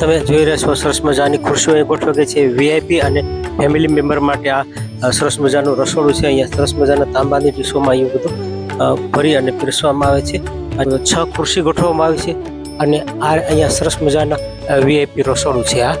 તમે જોઈ રહ્યા છો સરસ મજાની ખુરશીઓ અહીં ગોઠવાઈ ગઈ છે વીઆઈપી અને ફેમિલી મેમ્બર માટે આ સરસ મજાનું રસોડું છે. અહીંયા સરસ મજાના તાંબાની ડીશોમાં અહીં બધું ભરી અને પીરસવામાં આવે છે. અને છ ખુરશી ગોઠવવામાં આવી છે અને આ અહીંયા સરસ મજાના વીઆઈપી રસોડું છે આ.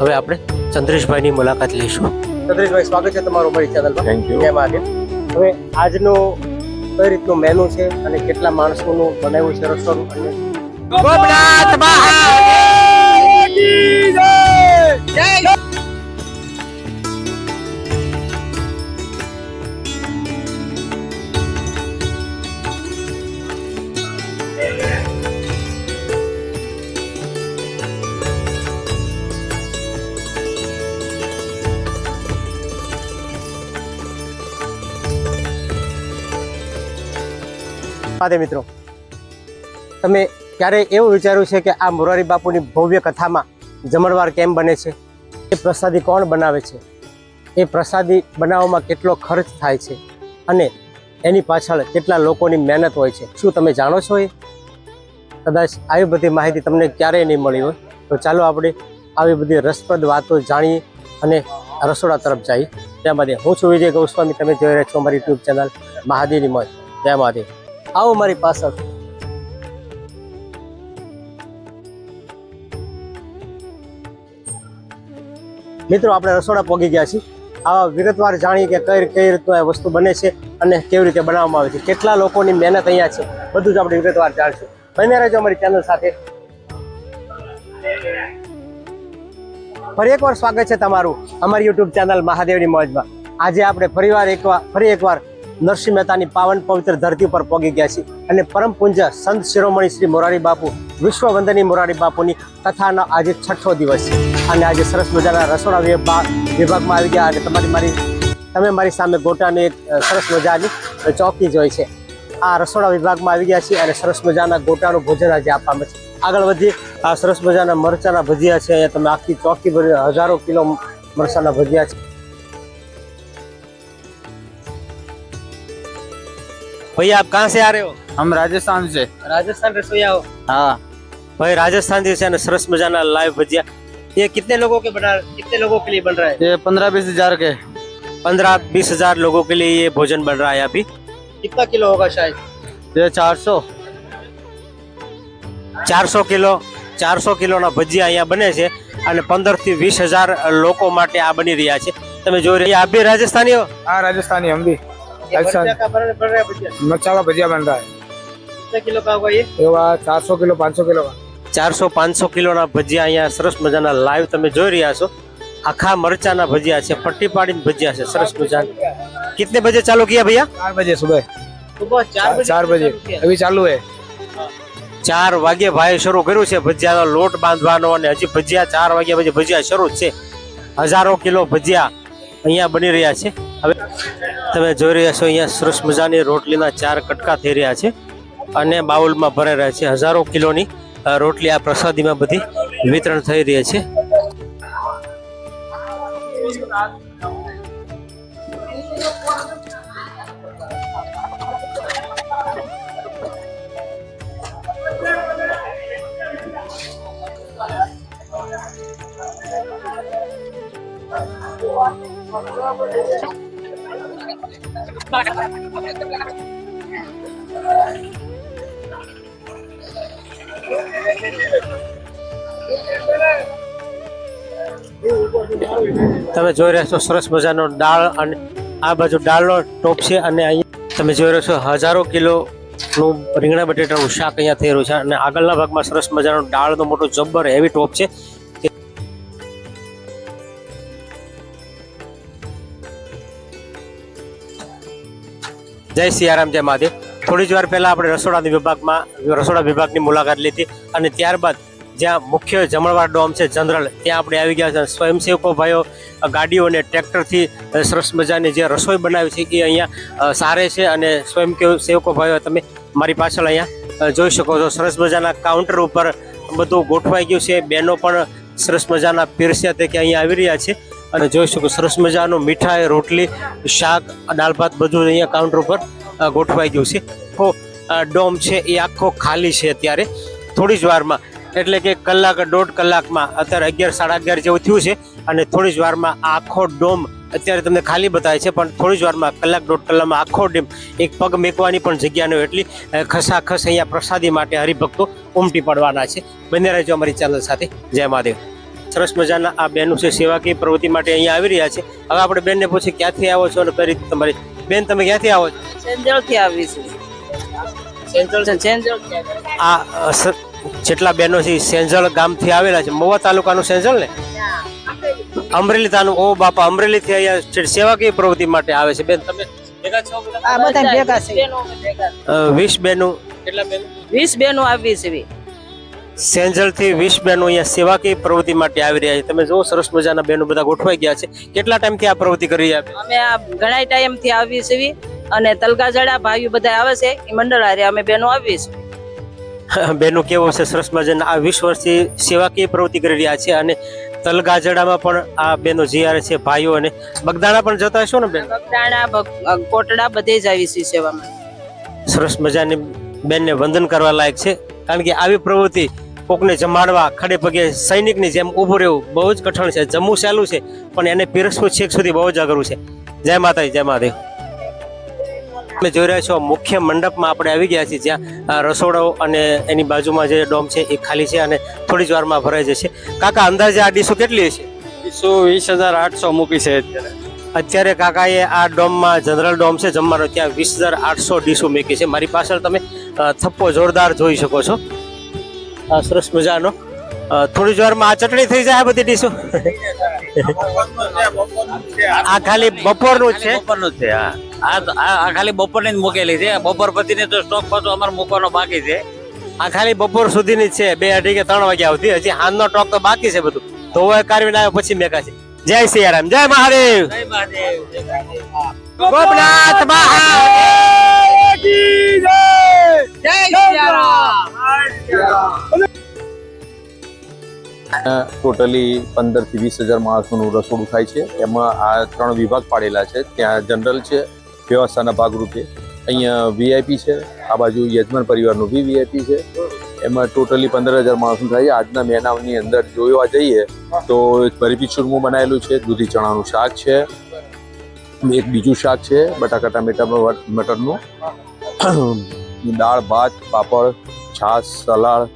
હવે આપણે ચંદ્રેશભાઈની મુલાકાત લઈશું. ચંદ્રેશભાઈ સ્વાગત છે તમારું મારી ચેનલમાં. થેન્ક યુ જય મહાદેવ હવે આજનું કઈ રીતનું મેનુ છે અને કેટલા માણસોનું બનાવ્યું છે રસોડું? અને ગોપનાથ મહાદેવ મિત્રો તમે ક્યારે એવું વિચાર્યું છે કે આ મોરારી બાપુની ભવ્ય કથામાં જમણવાર કેમ બને છે? એ પ્રસાદી કોણ બનાવે છે? એ પ્રસાદી બનાવવામાં કેટલો ખર્ચ થાય છે? અને એની પાછળ કેટલા લોકોની મહેનત હોય છે? શું તમે જાણો છો એ? કદાચ આવી બધી માહિતી તમને ક્યારેય નહીં મળી હોય. તો ચાલો આપણે આવી બધી રસપ્રદ વાતો જાણીએ અને રસોડા તરફ જઈએ. માટે હું છું વિજય ગોસ્વામી. તમે જોઈ રહ્યા છો મારી યુટ્યુબ ચેનલ મહાદેવની મત જય મહાદેવ. આવો મારી પાછળ. મિત્રો, આપણે રસોડા પહોંચી ગયા છીએ. આવા વિગતવાર જાણીએ કે કઈ કઈ રીતનું આ વસ્તુ બને છે અને કેવી રીતે બનાવવામાં આવે છે. કેટલા લોકોની મહેનત અહીંયા છે, બધું જ આપણે વિગતવાર જાણશું. બને રહેજો અમારી ચેનલ સાથે. ફરી એકવાર સ્વાગત છે તમારું અમારી યુટ્યુબ ચેનલ મહાદેવની મોજમાં. આજે આપણે ફરીવાર એકવાર ફરી એકવાર નરસિંહ મહેતાની પાવન પવિત્ર ધરતી પર પહોંચી ગયા છે અને પરમ પૂંજ સંત શિરોમણી શ્રી મોરારી બાપુ, વિશ્વવંદની મોરારી બાપુની કથાનો આજે છઠ્ઠો દિવસ છે. અને આજે સરસ મજાના રસોડા વિભાગ વિભાગમાં આવી ગયા અને તમારી મારી તમે મારી સામે ગોટાની એક સરસ મજાની ચોકી જોઈ છે. આ રસોડા વિભાગમાં આવી ગયા છીએ અને સરસ મજાના ગોટાનું ભોજન આજે આપવામાં છે. આગળ વધી આ સરસ મજાના મરચાના ભજીયા છે. અહીંયા તમે આખી ચોકી હજારો કિલો મરચાના ભજીયા છે. भैया आप कहाँ से आ रहे हो हम राजस्थान से राजस्थान रसोईया हो हाँ भाई राजस्थान से है ना सरस मजाना लाइव भजिया ये कितने लोगों के बना कितने लोगों के लिए बन रहा है ये पंद्रह बीस हजार के पंद्रह बीस हजार लोगों के लिए ये भोजन बन रहा है अभी कितना किलो होगा शायद ये चार सौ ચારસો કિલો ચારસો કિલોના ભજીયા અહીંયા બને છે અને પંદર થી વીસ હજાર લોકો માટે આ બની રહ્યા છે તમે જોઈ રહ્યા આપ भी राजस्थानी हो हाँ राजस्थानी हम भी ये अच्छा। भजिया का बन बन रहा है भजिया मच्छा का भजिया बन रहा है कितने किलो का होगा ये ये हुआ चार सौ किलो पाँच सौ किलो का ચારસો પાંચસો કિલોના ભજીયા અહીંયા સરસ મજાના લાઈવ તમે જોઈ રહ્યા છો આખા મરચાના ભજીયા છે પટ્ટી પાડીને ભજીયા છે સરસ મજાના कितने बजे चालू किया भैया चार बजे सुबह सुबह चार चार बजे अभी चालू है ચાર વાગે ભાઈ શરૂ કર્યું છે ભજીયાનો લોટ બાંધવાનો અને હજી ભજીયા ચાર વાગ્યા પછી ભજીયા શરૂ જ છે હજારો કિલો ભજીયા અહીંયા બની રહ્યા છે હવે તમે જોઈ રહ્યા છો અહીંયા સરસ મજાની રોટલીના ચાર કટકા થઈ રહ્યા છે અને બાઉલમાં ભરાઈ રહ્યા છે. હજારો કિલોની રોટલી આ પ્રસાદીમાં બધી વિતરણ થઈ રહી છે. તમે જોઈ રહ્યા છો સરસ મજાનો દાળ અને આ બાજુ દાળનો ટોપ છે અને અહીંયા તમે જોઈ રહ્યા છો હજારો કિલોનું રીંગણા બટેટાનું શાક અહીંયા થઈ રહ્યું છે અને આગળના ભાગમાં સરસ મજાનો દાળનો મોટો જબ્બર હેવી ટોપ છે. જય સિયારામ જય મહાદેવ. થોડી જ વાર પહેલાં આપણે રસોડાની વિભાગમાં, રસોડા વિભાગની મુલાકાત લીધી અને ત્યારબાદ જ્યાં મુખ્ય જમણવાર ડોમ છે જનરલ, ત્યાં આપણે આવી ગયા છે. સ્વયંસેવકો ભાઈઓ, ગાડીઓ અને ટ્રેક્ટરથી સરસ મજાની જે રસોઈ બનાવી છે એ અહીંયા સારે છે અને સ્વયં સેવકો ભાઈઓ, તમે મારી પાછળ અહીંયા જોઈ શકો છો. સરસ મજાના કાઉન્ટર ઉપર બધું ગોઠવાઈ ગયું છે. બહેનો પણ સરસ મજાના પીરસ્યા તે કે અહીંયા આવી રહ્યા છે. અને જોઈ શકો સરસ મજાનું મીઠાઈ, રોટલી, શાક, દાળ ભાત બધું અહીંયા કાઉન્ટર ઉપર ગોઠવાઈ ગયું છે. આખો ડોમ છે એ આખો ખાલી છે અત્યારે. થોડી જ વારમાં, એટલે કે કલાક દોઢ કલાકમાં, અત્યારે અગિયાર, સાડા અગિયાર જેવું થયું છે અને થોડી જ વારમાં આખો ડોમ અત્યારે તમને ખાલી બતાવે છે, પણ થોડી જ વારમાં કલાક દોઢ કલાકમાં આખો ડેમ એક પગ મેકવાની પણ જગ્યા ન હોય એટલી ખસાખસ અહીંયા પ્રસાદી માટે હરિભક્તો ઉમટી પડવાના છે. બંને રહેજો અમારી ચેનલ સાથે. જય મહાદેવ. સરસ મજાના આ બેનું છે સેવાકીય પ્રવૃત્તિ માટે અહીંયા આવી રહ્યા છે. હવે આપણે બેનને પૂછીએ ક્યાંથી આવો છો અને કઈ રીતે તમારી બેન તમે ક્યાંથી આવો છો? સેન્જલથી આવીશું સેન્જલ સેન્જલ આ જેટલા બહેનો છે સેન્જળ ગામથી આવેલા છે. મોવા તાલુકાનું સેન્જળ ને? અમરેલી તાનું ઓ બાપા અમરેલી થી અહીંયા સેવાકીય પ્રવૃત્તિ માટે આવે છે. બેન તમે ભેગા છો? છે. વીસ બેનો કેટલા બેનો વીસ બેનો આવી છે. સેંજળથી વીસ બહેનો અહીંયા સેવાકીય પ્રવૃત્તિ માટે આવી રહ્યા છે. તમે જુઓ સરસ મજાના બેનો બધા ગોઠવાઈ ગયા છે. કેટલા ટાઈમથી આ પ્રવૃત્તિ કરી રહ્યા અમે આ ઘણા ટાઈમથી આવી છીએ અને તલગાજડા ભાઈઓ બધા આવે છે એ મંડળ હારે અમે બેનો આવીએ છીએ. બેનો કેવો છે? સરસ મજાના. આ વીસ વર્ષથી સેવાકીય પ્રવૃત્તિ કરી રહ્યા છે અને તલગાજડામાં પણ આ બેનો જીયારે છે ભાઈઓ અને બગદાણા પણ જતા હશો ને બેન? બગદાણા કોટડા બધે જ આવી છે સેવામાં. સરસ મજાની બેનને વંદન કરવા લાયક છે. કારણ કે આવી પ્રવૃત્તિ કોકને જમાડવા ખડે પગે સૈનિકની જેમ ઊભું રહેવું બહુ જ કઠણ છે. જમવું સહેલું છે પણ એને પીરસવું છેક સુધી બહુ જ અઘરું છે. જય માતાજી જય મહાદેવ. તમે જોઈ રહ્યા છો મુખ્ય મંડપમાં આપણે આવી ગયા છીએ જ્યાં રસોડો અને એની બાજુમાં જે ડોમ છે એ ખાલી છે અને થોડી જ વારમાં ભરાઈ જશે. કાકા અંદાજે આ ડીશો કેટલી છે વીસો વીસ હજાર આઠસો મૂકી છે અત્યારે. અત્યારે કાકાએ આ ડોમમાં જનરલ ડોમ છે જમવાનો ત્યાં વીસ હજાર આઠસો ડીશો મૂકી છે. મારી પાછળ તમે થપ્પો જોરદાર જોઈ શકો છો. સરસ મજાનો. થોડી જ વારમાં આ ચટણી થઈ જાય આ બધી ડીશો. આ ખાલી બપોરનું જ છે. બપોરનું જ છે હા. આ ખાલી બપોરની જ મૂકેલી છે. બપોર પછીની તો સ્ટોક પાછો અમારે મૂકવાનો બાકી છે. આ ખાલી બપોર સુધીની જ છે. બે અઢી કે ત્રણ વાગ્યા સુધી. હજી હાનનો ટોક તો બાકી છે બધું. તો હવે કારવીને આવ્યો પછી મેકા છે. જય સિયારામ જય મહાદેવ. ગોપનાથ મહાદેવ. ટોટલી પંદરથી વીસ હજાર માણસોનું રસોડું થાય છે. એમાં આ ત્રણ વિભાગ પાડેલા છે. ત્યાં જનરલ છે, વ્યવસ્થાના ભાગરૂપે. અહીંયા વીઆઈપી છે, આ બાજુ યજમાન પરિવારનું બી વીઆઈપી છે. એમાં ટોટલી પંદર હજાર માણસનું થાય છે. આજના મેનાવની અંદર જોવા જઈએ તો ભરીપી ચૂરમું બનાવેલું છે, દૂધી ચણાનું શાક છે, એક બીજું શાક છે, બટાકા ટામેટા મટરનું. દાળ, ભાત, પાપડ છાશ સલાડ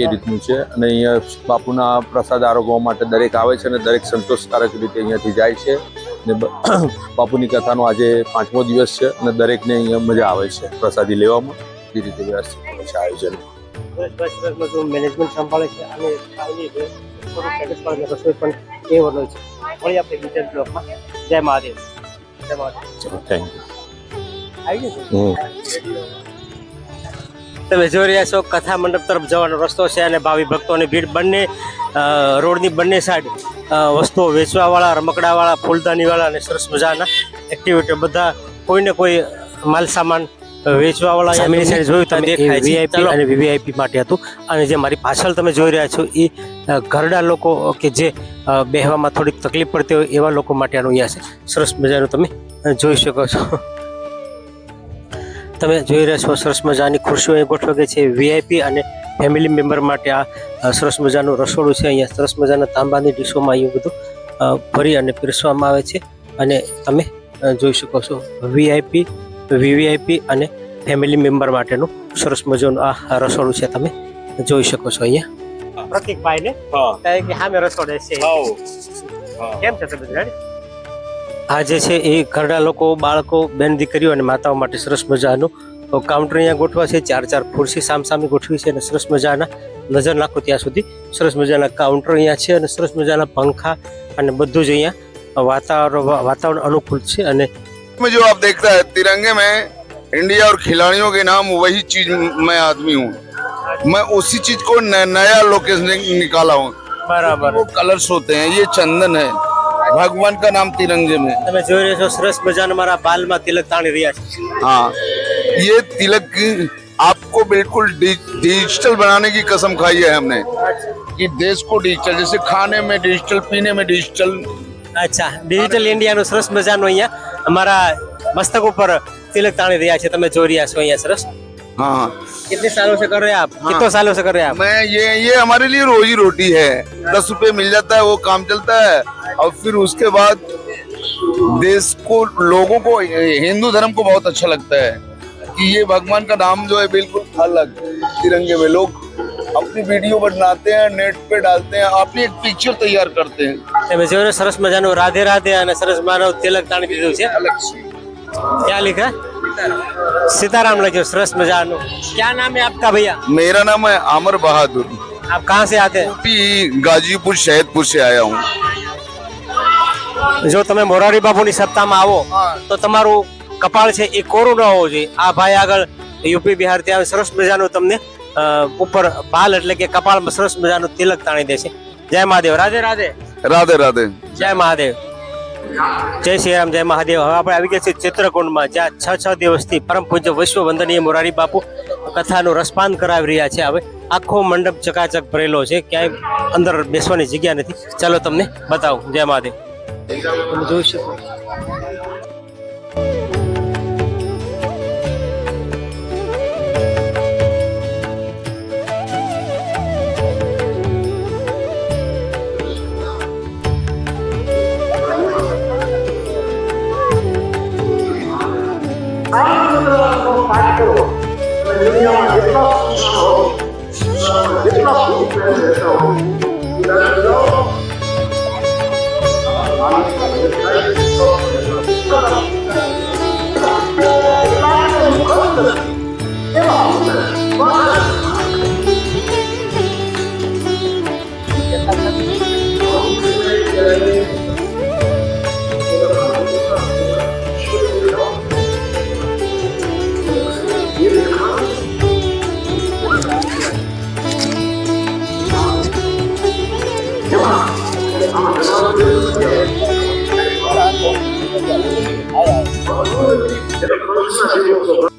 એ રીતનું છે. અને અહીંયા બાપુના પ્રસાદ આરોગવા માટે દરેક આવે છે અને દરેક સંતોષકારક રીતે અહીંયાથી જાય છે. ને બાપુની કથાનો આજે પાંચમો દિવસ છે અને દરેકને અહીંયા મજા આવે છે પ્રસાદી લેવામાં. એ રીતે વ્યવસ્થિત છે આયોજન. મેનેજમેન્ટ સંભાળે છે અને આની થોડું satisfied ને રસોઈ પણ એ વડો છે. મળી આપણે ડિટેલ બ્લોકમાં. જય મહાદેવ. જય મહાદેવ. થેન્ક આવી ગયું યુ તમે જોઈ રહ્યા છો કથા મંડપ તરફ જવાનો રસ્તો છે અને ભાવિ ભક્તોની ભીડ બંને રોડની બંને સાઈડ વસ્તુઓ વેચવાવાળા રમકડાવાળા ફૂલદાનીવાળા અને સરસ મજાના એક્ટિવિટી બધા કોઈને કોઈ માલ સામાન વેચવાવાળા સામેની સાઈડ જોયું તમે વીઆઈપી અને વીવીઆઈપી માટે હતું. અને જે મારી પાછળ તમે જોઈ રહ્યા છો એ ઘરડા લોકો કે જે બેહવામાં થોડીક તકલીફ પડતી હોય એવા લોકો માટેનું અહીંયા છે. સરસ મજાનું તમે જોઈ શકો છો. તમે જોઈ રહ્યા છો સરસ મજાની ખુરશીઓ અહીં ગોઠવાઈ છે. વીઆઈપી અને ફેમિલી મેમ્બર માટે આ સરસ મજાનું રસોડું છે. અહીંયા સરસ મજાના તાંબાની ડીશોમાં અહીં બધું ભરી અને પીરસવામાં આવે છે. અને તમે જોઈ શકો છો વીઆઈપી વીવીઆઈપી અને ફેમિલી મેમ્બર માટેનું સરસ મજાનું આ રસોડું છે. તમે જોઈ શકો છો અહીંયા. પ્રતિકભાઈ ને કે સામે રસોડે છે. કેમ છે તમે આ જે છે એ ઘરડા લોકો બાળકો બેન દીકરીઓ અને માતાઓ માટે સરસ મજાનું કાઉન્ટર અહીંયા ગોઠવા છે ચાર ચાર ખુરશી સામસામે ગોઠવી છે અને સરસ મજાના નજર નાખો ત્યાં સુધી સરસ મજાના કાઉન્ટર અહીંયા છે અને સરસ મજાના પંખા અને બધું જ અહીંયા વાતાવરણ વાતાવરણ અનુકૂળ છે અને में जो आप देखता है तिरंगे में इंडिया और खिलाड़ियों के नाम वही चीज मैं आदमी हूँ मैं उसी चीज को न- नया लोकेशन निकाला हूँ બરાબર वो कलर्स होते हैं ये चंदन है भगवान का नाम तिरंगे में તમે જોઈ રહ્યા છો સરસ મજાના મારા બાલમાં તિલક તાણી રહ્યા છે हाँ ये तिलक की- आपको बिल्कुल डि- डिजिटल बनाने की कसम खाई है हमने कि देश को डिजिटल जैसे खाने में डिजिटल पीने में डिजिटल અચ્છા ડિજિટલ ઇન્ડિયાનું સરસ મજાનું અહીંયા અમારા મસ્તક ઉપર તિલક તાણી રહ્યા છે તમે જોઈ રહ્યા છો અહીંયા સરસ हाँ कितने सालों से कर रहे हैं आप कितने सालों से कर रहे हैं आप मैं ये ये हमारे लिए रोजी रोटी है दस रुपए मिल जाता है वो काम चलता है और फिर उसके बाद देश को लोगों को हिंदू धर्म को बहुत अच्छा लगता है कि ये भगवान का नाम जो है बिल्कुल अलग तिरंगे में लोग अपनी वीडियो बनाते हैं नेट पे डालते हैं अपनी एक पिक्चर तैयार करते हैं તમે જોયું ને સરસ મજાનું રાધે રાધે અને સરસ મજાનું તિલક તાણી દીધું છે अलग से क्या लिखा सीताराम लगे सरस मजानो। क्या नाम है आपका भैया? मेरा नाम है आमर बहादुर। आप कहाँ से आते हैं? गाजीपुर शहदपुर से आया हूँ। જો તમે મોરારી બાપુની સત્તામાં આવો તો તમારું કપાળ છે એ કોરું ન હોવું જોઈએ આ ભાઈ આગળ યુપી બિહાર ત્યાં સરસ મજાનું તમને ઉપર ભાલ એટલે કે કપાળમાં સરસ મજાનું તિલક તાણી દેશે જય મહાદેવ. રાધે રાધે. રાધે રાધે. જય મહાદેવ. જય શ્રી રામ, જય મહાદેવ. હવે આપણે આવી ગયા છીએ ચિત્રકુંડમાં, જ્યાં છ છ દિવસથી પરમ પૂજ્ય વિશ્વ વંદનીય મોરારી બાપુ કથાનું રસપાન કરાવી રહ્યા છે. હવે આખો મંડપ ચકાચક ભરેલો છે, ક્યાંય અંદર બેસવાની જગ્યા નથી. ચાલો તમને બતાવું. જય મહાદેવ. જોઈ શકો. 你们是不是